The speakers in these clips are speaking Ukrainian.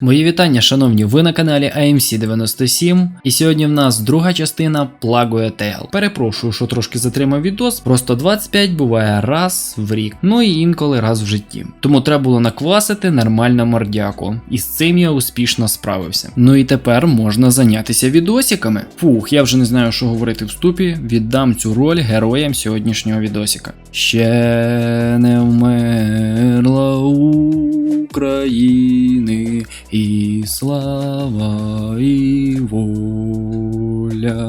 Мої вітання, шановні, ви на каналі AMC 97 і сьогодні в нас друга частина Plague Tale. Перепрошую, що трошки затримав відос, просто 25 буває раз в рік, ну і інколи раз в житті. Тому треба було наквасити нормально мордяку, і з цим я успішно справився. Ну і тепер можна зайнятися відосиками. Фух, я вже не знаю, що говорити в вступі, віддам цю роль героям сьогоднішнього відосика. Ще не вмерла України і слава і воля.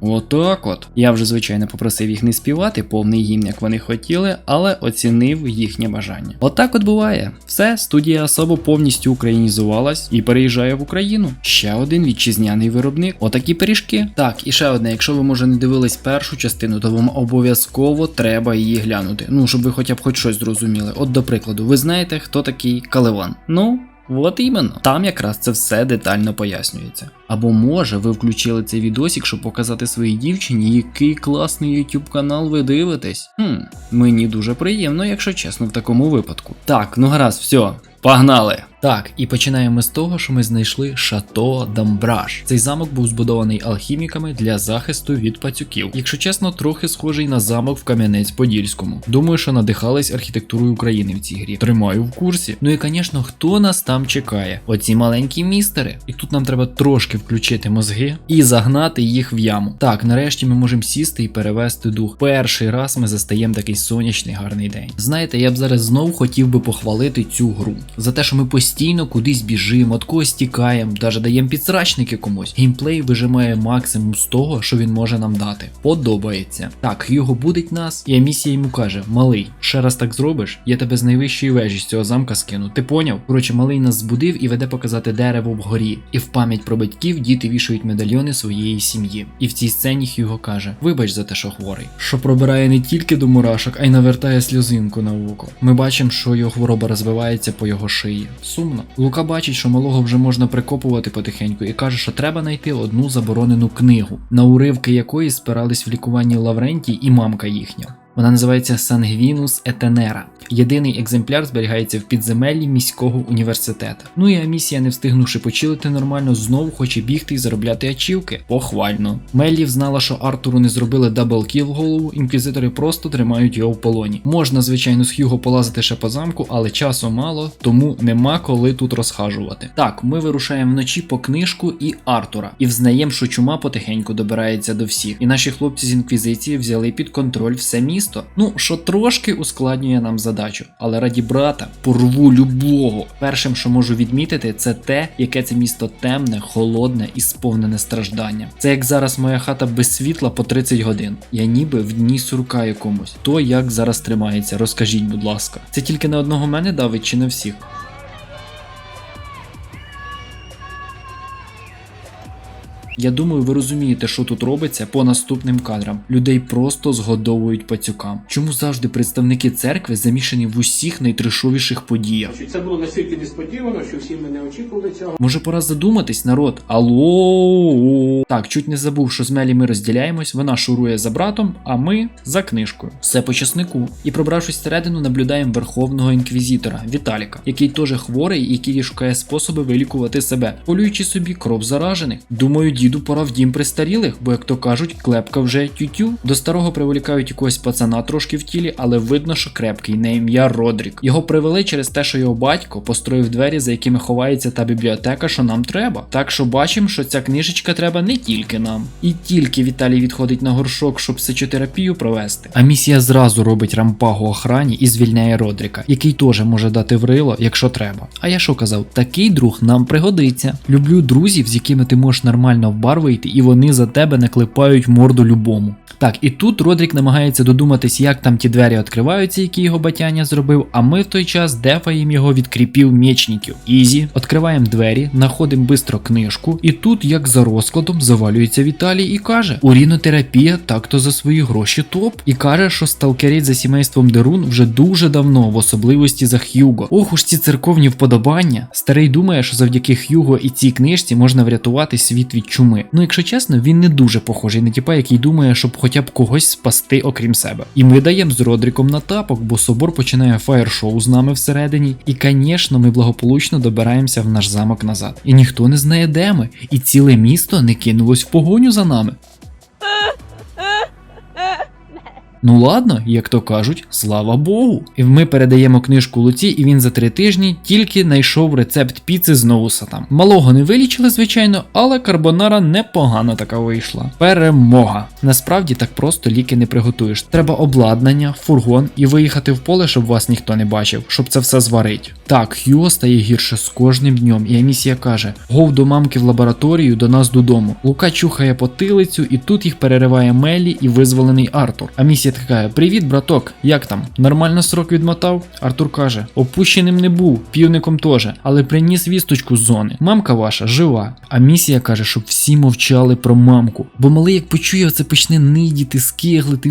Отак от. Я вже звичайно попросив їх не співати повний гімн, як вони хотіли, але оцінив їхнє бажання. Отак от буває. Все, студія особо повністю українізувалась і переїжджає в Україну. Ще один вітчизняний виробник. Отакі пиріжки. Так, і ще одне, якщо ви може не дивились першу частину, то вам обов'язково треба її глянути. Ну, щоб ви хоча б хоч щось зрозуміли. От, до прикладу, ви знаєте, хто такий Каливан? Ну. От іменно, там якраз це все детально пояснюється. Або може ви включили цей відосик, щоб показати своїй дівчині, який класний YouTube канал ви дивитесь. Хм, мені дуже приємно, якщо чесно, в такому випадку. Так, ну гаразд, все, погнали! Так, і починаємо з того, що ми знайшли Шато Дамбраж. Цей замок був збудований алхіміками для захисту від пацюків. Якщо чесно, трохи схожий на замок в Кам'янець-Подільському. Думаю, що надихались архітектурою України в цій грі. Тримаю в курсі. Ну і звісно, хто нас там чекає? Оці маленькі містери. І тут нам треба трошки включити мозги і загнати їх в яму. Так, нарешті ми можемо сісти і перевести дух. Перший раз ми застаємо такий сонячний гарний день. Знаєте, я б зараз знов хотів би похвалити цю гру за те, що ми постійно кудись біжимо, от когось тікаємо, навіть даємо підсрачники комусь. Геймплей вижимає максимум з того, що він може нам дати. Подобається. Так, його будить нас, і місія йому каже: Малий, ще раз так зробиш, я тебе з найвищої вежі з цього замка скину. Ти поняв? Коротше, малий нас збудив і веде показати дерево вгорі. І в пам'ять про батьків діти вішають медальйони своєї сім'ї. І в цій сцені Хьюго каже: Вибач за те, що хворий. Що пробирає не тільки до мурашок, а й навертає сльозинку на око. Ми бачимо, що його хвороба розвивається по його шиї. Сумно. Лука бачить, що малого вже можна прикопувати потихеньку, і каже, що треба знайти одну заборонену книгу, на уривки якої спирались в лікуванні Лаврентій і мамка їхня. Вона називається Сангвінус Етенера. Єдиний екземпляр зберігається в підземеллі міського університету. Ну і Амісія, не встигнувши почилити нормально, знову хоче бігти і заробляти ачівки. Похвально. Меллів знала, що Артуру не зробили даблкіл в голову, інквізитори просто тримають його в полоні. Можна, звичайно, з Хьюго полазити ще по замку, але часу мало, тому нема коли тут розхажувати. Так, ми вирушаємо вночі по книжку і Артура, і взнаємо, що чума потихеньку добирається до всіх. І наші хлопці з інквізиції взяли під контроль все місто. Ну, що трошки ускладнює нам задачу. Але раді брата порву любого. Першим, що можу відмітити, це те, яке це місто темне, холодне і сповнене страждання. Це як зараз моя хата без світла по 30 годин. Я ніби в дні сурка якомусь. То як зараз тримається, розкажіть, будь ласка. Це тільки на одного мене давить чи на всіх? Я думаю, ви розумієте, що тут робиться по наступним кадрам. Людей просто згодовують пацюкам. Чому завжди представники церкви замішані в усіх найтрешовіших подіях? Це було настільки несподівано, що всі ми не очікували цього. Може пора задуматись, народ? Алло. Так, чуть не забув, що з Мелі ми розділяємось, вона шурує за братом, а ми за книжкою. Все по часнику. І пробравшись всередину, наблюдаємо верховного інквізитора Віталіка, який теж хворий і який шукає способи вилікувати себе, полюючи собі кров заражених. Думаю, діду пора в дім престарілих, бо як то кажуть, клепка вже тютю. До старого приволікають якогось пацана трошки в тілі, але видно, що крепкий на ім'я Родрік. Його привели через те, що його батько построїв двері, за якими ховається та бібліотека, що нам треба. Так що бачимо, що ця книжечка треба не тільки нам. І тільки Віталій відходить на горшок, щоб псичотерапію провести. А місія зразу робить рампагу охрані і звільняє Родріка, який теж може дати врило, якщо треба. А я що казав, такий друг нам пригодиться. Люблю друзів, з якими ти можеш нормально в бар вийти, і вони за тебе наклепають морду любому. Так, і тут Родрік намагається додуматись, як там ті двері відкриваються, які його батяня зробив, а ми в той час дефаємо його від кріпів мечників. Ізі, відкриваємо двері, знаходимо бистро книжку, і тут, як за розкладом, завалюється Віталій і каже: Урінотерапія так-то за свої гроші топ. І каже, що сталкерить за сімейством Дерун вже дуже давно, в особливості за Х'юго. Ох уж ці церковні вподобання. Старий думає, що завдяки Х'юго і цій книжці можна врятувати світ від чуми. Чуми. Ну, якщо чесно, він не дуже похожий на тіпа, який думає, щоб хоча б когось спасти, окрім себе. І ми даємо з Родріком на тапок, бо собор починає фаєр-шоу з нами всередині. І, звісно, ми благополучно добираємося в наш замок назад. І ніхто не знає, де ми, і ціле місто не кинулось в погоню за нами. Ну ладно, як то кажуть, слава Богу. І ми передаємо книжку Луці, і він за три тижні тільки знайшов рецепт піци з ноусатам. Малого не вилічили, звичайно, але карбонара непогано така вийшла. Перемога. Насправді так просто ліки не приготуєш. Треба обладнання, фургон і виїхати в поле, щоб вас ніхто не бачив, щоб це все зварить. Так, Хьюго стає гірше з кожним днем, і Амісія каже: Гов до мамки в лабораторію до нас додому. Лука чухає потилицю, і тут їх перериває Мелі і визволений Артур. Амісія така: Привіт, браток, як там? Нормально срок відмотав? Артур каже: Опущеним не був, півником теж, але приніс вісточку з зони. Мамка ваша жива. А місія каже, щоб всі мовчали про мамку. Бо малий, як почує, це почне нидіти, скиглити.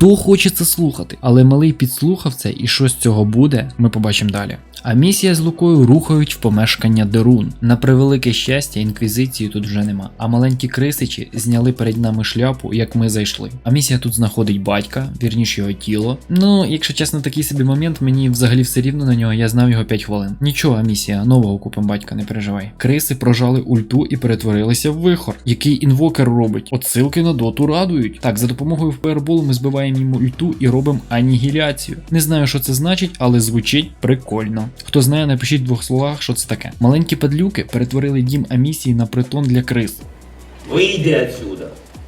То хоче це слухати. Але малий підслухав це, і що з цього буде, ми побачимо далі. А місія з Лукою рухають в помешкання Дерун. На превелике щастя, інквізиції тут вже нема. А маленькі крисичі зняли перед нами шляпу, як ми зайшли. А місія тут знаходить батька, вірніше його тіло. Ну, якщо чесно, такий собі момент, мені взагалі все рівно на нього, я знав його 5 хвилин. Нічого, місія, нового купим батька, не переживай. Криси прожали ульту і перетворилися в вихор. Який інвокер робить? Отсилки на доту радують. Так, за допомогою фаерболу ми збиваємо йому ульту і робимо анігіляцію. Не знаю, що це значить, але звучить прикольно. Хто знає, напишіть в двох словах, що це таке. Маленькі падлюки перетворили дім Амісії на притон для крис. Выйди отсюда.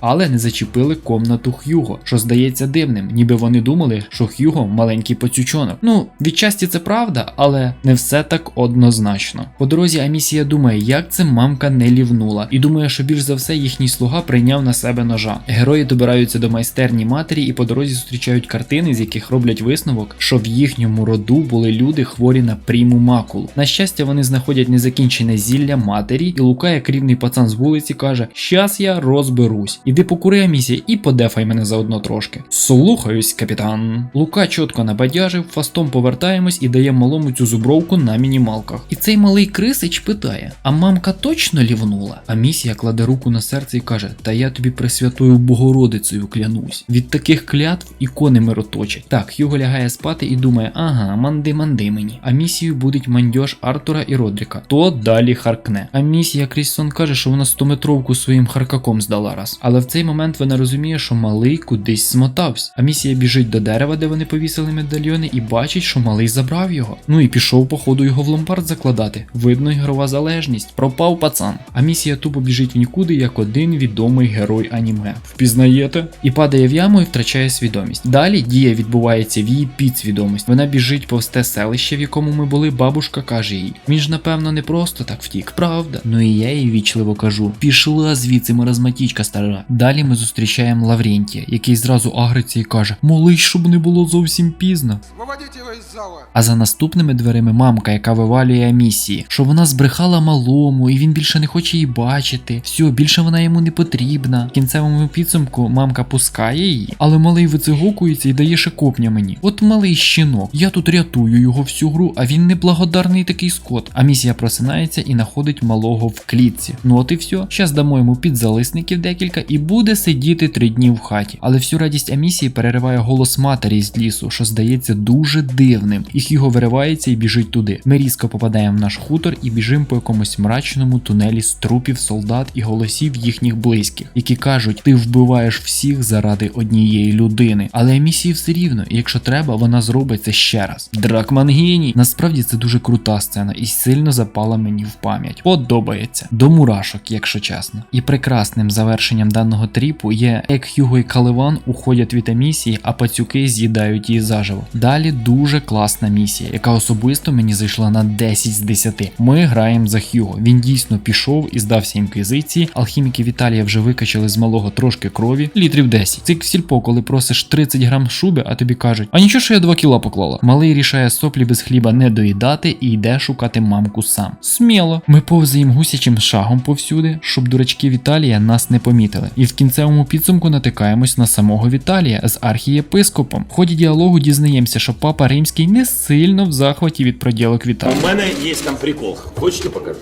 Але не зачепили комнату Х'юго, що здається дивним, ніби вони думали, що Х'юго маленький поцючонок. Ну, відчасті це правда, але не все так однозначно. По дорозі Амісія думає, як це мамка не лівнула, і думає, що більш за все їхній слуга прийняв на себе ножа. Герої добираються до майстерні матері і по дорозі зустрічають картини, з яких роблять висновок, що в їхньому роду були люди хворі на пріму макулу. На щастя, вони знаходять незакінчене зілля матері, і Лука, як рівний пацан з вулиці, каже: Щас я розберусь. Іди покури місія і подефай мене заодно трошки. Слухаюсь, капітан. Лука чітко набадяжив, фастом повертаємось і дає малому цю зубровку на мінімалках. І цей малий крисич питає: А мамка точно лівнула? А місія кладе руку на серце і каже: Та я тобі пресвятою Богородицею клянусь. Від таких клятв ікони мироточать. Так, Хьюго лягає спати і думає: ага, манди манди мені. А місію будуть мандьож Артура і Родріка. То далі харкне. А місія крізь сон каже, що вона стометровку своїм харкаком здала раз. Але в цей момент вона розуміє, що малий кудись смотався. А місія біжить до дерева, де вони повісили медальйони, і бачить, що малий забрав його. Ну і пішов, походу, його в ломбард закладати. Видно, ігрова залежність. Пропав пацан. А місія тупо біжить в нікуди, як один відомий герой аніме. Впізнаєте? І падає в яму і втрачає свідомість. Далі дія відбувається в її підсвідомість. Вона біжить повз те селище, в якому ми були. Бабушка каже їй: Він ж, напевно, не просто так втік, правда? Ну і я їй вічливо кажу: пішла звідси маразматічка стара. Далі ми зустрічаємо Лаврентія, який зразу агриться і каже: Молись, щоб не було зовсім пізно. Виводіть його зала. А за наступними дверима мамка, яка вивалює місії, що вона збрехала малому, і він більше не хоче її бачити. Все, більше вона йому не потрібна. В кінцевому підсумку мамка пускає її, але малий вицигукується і дає ще копня мені. От малий щінок, я тут рятую його всю гру, а він неблагодарний такий скот. А місія просинається і знаходить малого в клітці. Ну от і все. Щас дамо йому підзалисників декілька і буде сидіти три дні в хаті. Але всю радість Амісії перериває голос матері з лісу, що здається дуже дивним. І Хіго виривається і біжить туди. Ми різко попадаємо в наш хутор і біжимо по якомусь мрачному тунелі з трупів солдат і голосів їхніх близьких, які кажуть: ти вбиваєш всіх заради однієї людини. Але Амісії все рівно, і якщо треба, вона зробить це ще раз. Дракман геній. Насправді це дуже крута сцена і сильно запала мені в пам'ять. Подобається. До мурашок, якщо чесно. І прекрасним завершенням даного тріпу є, як Хьюго і Каливан уходять від емісії, а пацюки з'їдають її заживо. Далі дуже класна місія, яка особисто мені зайшла на 10 з 10. Ми граємо за Хьюго. Він дійсно пішов і здався інквізиції. Алхіміки Віталія вже викачали з малого трошки крові, літрів 10. Це як в сільпо, коли просиш 30 грам шуби, а тобі кажуть, а нічого, що я 2 кіла поклала. Малий рішає соплі без хліба не доїдати і йде шукати мамку сам. Сміло. Ми повзаємо гусячим шагом повсюди, щоб дурачки Віталія нас не помітили. І в кінцевому підсумку натикаємось на самого Віталія з архієпископом. В ході діалогу дізнаємося, що папа римський який не сильно в захваті від проділок Віталія. У мене є там прикол. Хочете покажу?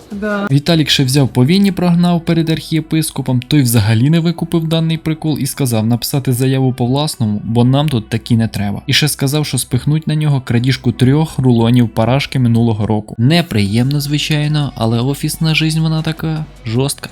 Віталік ще взяв повінні, прогнав перед архієпископом, той взагалі не викупив даний прикол і сказав написати заяву по власному, бо нам тут такі не треба. І ще сказав, що спихнуть на нього крадіжку трьох рулонів парашки минулого року. Неприємно, звичайно, але офісна жизнь вона така жорстка.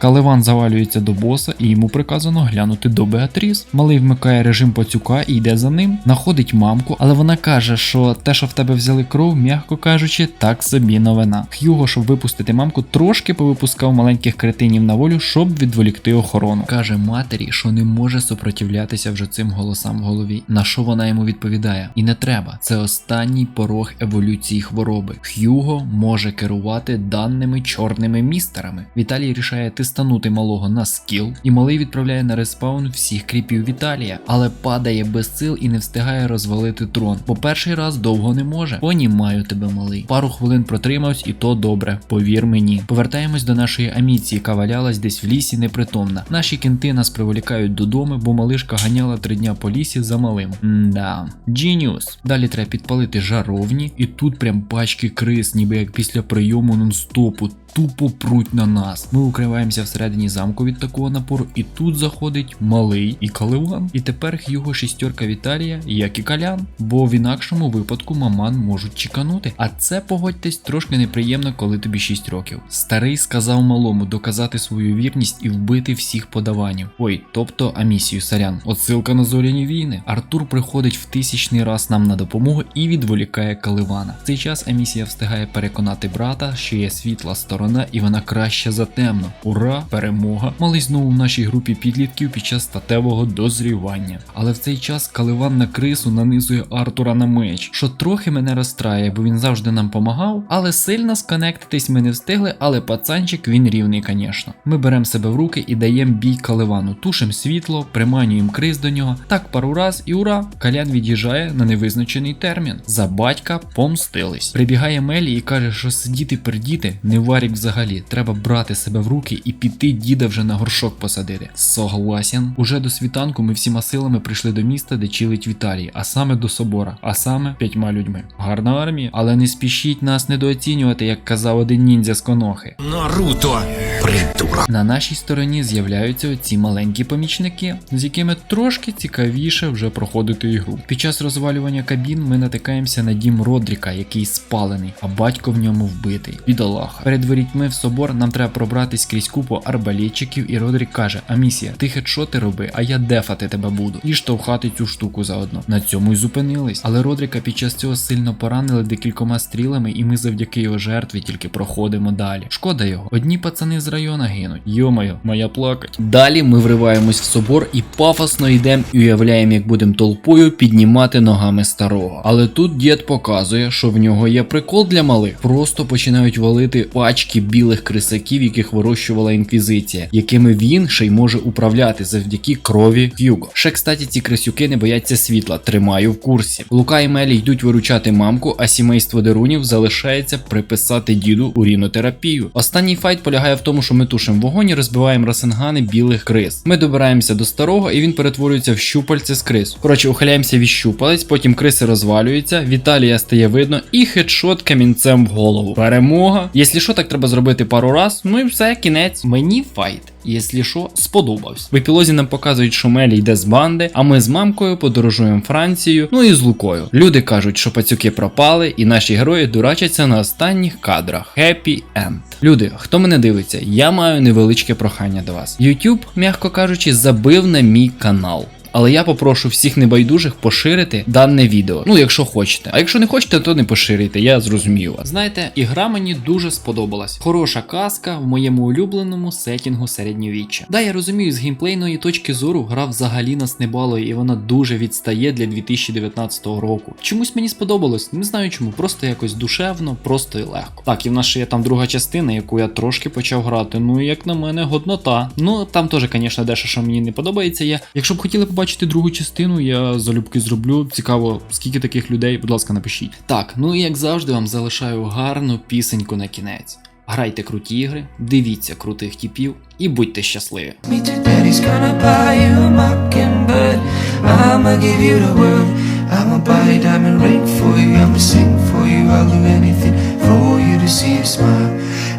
Каливан завалюється до боса і йому приказано глянути до Беатріс. Малий вмикає режим пацюка і йде за ним, находить мамку, але вона каже, що те, що в тебе взяли кров, м'яко кажучи, так собі новина. Х'юго, щоб випустити мамку, трошки повипускав маленьких кретинів на волю, щоб відволікти охорону. Каже матері, що не може супротивлятися вже цим голосам в голові. На що вона йому відповідає? І не треба. Це останній порог еволюції хвороби. Х'юго може керувати даними чорними містерами. Віталій рішає тистанути малого на скіл, і малий відправляє на респаун всіх кріпів Віталія, але падає без сил і не встигає розвалити трон. Бо перший раз довго не може. Понімаю тебе, малий. Пару хвилин протримався, і то добре, повір мені. Повертаємось до нашої аміції, яка валялась десь в лісі непритомна. Наші кінти нас приволікають додому, бо малишка ганяла три дня по лісі за малим. Мда. Genius. Далі треба підпалити жаровні, і тут прям пачки крис, ніби як після прийому нон-стопу. Тупо пруть на нас. Ми укриваємося всередині замку від такого напору, і тут заходить малий і каливан. І тепер його шістерка Віталія, як і калян. Бо в інакшому випадку маман можуть чеканути. А це погодьтесь трошки неприємно, коли тобі 6 років. Старий сказав малому доказати свою вірність і вбити всіх подаванів. Ой, тобто амісію сарян. Отсилка на зоряні війни. Артур приходить в тисячний раз нам на допомогу і відволікає каливана. В цей час амісія встигає переконати брата, що є світла сторона, і вона краща за темно. Ура, перемога! Малий знову в нашій групі підлітків під час статевого дозрівання. Але в цей час каливан на крису нанизує Артура на меч, що трохи мене розстрає, бо він завжди нам помагав. Але сильно сконектитись ми не встигли, але пацанчик він рівний, звісно. Ми беремо себе в руки і даємо бій каливану, тушимо світло, приманюємо крис до нього. Так пару раз і ура! Калян від'їжджає на невизначений термін. За батька помстились. Прибігає Мелі і каже, що сидіти пердіти не варік взагалі. Треба брати себе в руки і піти діда вже на горшок посадити. Согласен. Уже до світанку ми всіма силами прийшли до міста, де чилить Віталій, а саме до собора, а саме п'ятьма людьми. Гарна армія, але не спішіть нас недооцінювати, як казав один ніндзя з конохи. Наруто, придурок. На нашій стороні з'являються оці маленькі помічники, з якими трошки цікавіше вже проходити ігру. Під час розвалювання кабін ми натикаємося на дім Родріка, який спалений, а батько в ньому вбитий. Бідолаха. Перед ворітьми в собор нам треба пробратись крізь купу арбалетчиків, і Родрік каже: Амісія, ти хедшоти роби, а я дефати тебе буду. І штовхати цю штуку заодно. На цьому й зупинились. Але Родріка під час цього сильно поранили декількома стрілами, і ми завдяки його жертві тільки проходимо далі. Шкода його. Одні пацани з района гинуть. Йомайо, моя плакать. Далі ми вриваємось в собор і пафосно йдемо і уявляємо, як будемо толпою піднімати ногами старого. Але тут дід показує, що в нього є прикол для малих. Просто починають валити пачки білих крисаків, яких вирощувала інквізиція, якими він ще й може управляти завдяки крові Х'юго. Ще, кстати, ці крисюки не бояться світла, тримаю в курсі. Лука і Мелі йдуть виручати мамку, а сімейство Дерунів залишається приписати діду урінотерапію. Останній файт полягає в тому, що ми тушимо вогонь і розбиваємо росингани білих крис. Ми добираємося до старого, і він перетворюється в щупальце з крис. Коротше, ухиляємося від щупалець, потім криси розвалюються, Віталія стає видно, і хедшот камінцем в голову. Перемога. Якщо що, так треба зробити пару раз. Ну і все, кінець. Мені файт. Якщо що, сподобався. В епілозі нам показують, що Мелі йде з банди, а ми з мамкою подорожуємо Францію, ну і з Лукою. Люди кажуть, що пацюки пропали, і наші герої дурачаться на останніх кадрах. Happy End. Люди, хто мене дивиться, я маю невеличке прохання до вас. YouTube, м'яко кажучи, забив на мій канал. Але я попрошу всіх небайдужих поширити дане відео. Ну, якщо хочете. А якщо не хочете, то не поширюйте, я зрозумію вас. Знаєте, ігра мені дуже сподобалась. Хороша казка в моєму улюбленому сетінгу середньовіччя. Да, я розумію, з геймплейної точки зору гра взагалі нас не балує, і вона дуже відстає для 2019 року. Чомусь мені сподобалось, не знаю чому, просто якось душевно, просто і легко. Так, і в нас ще є там друга частина, яку я трошки почав грати. Ну, як на мене, годнота. Ну, там теж, звісно, дещо, що мені не подобається. є. Якщо б хотіли побачити другу частину, я залюбки зроблю. Цікаво, скільки таких людей, будь ласка, напишіть. Так, ну і як завжди, вам залишаю гарну пісеньку на кінець. Грайте круті ігри, дивіться крутих типів і будьте щасливі.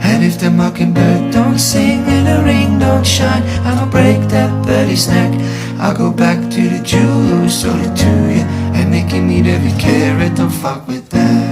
And if the mockingbird don't sing and the ring don't shine, I'ma break that birdie's neck. I'll go back to the Jew who sold it to you. And making me every carrot, don't fuck with that.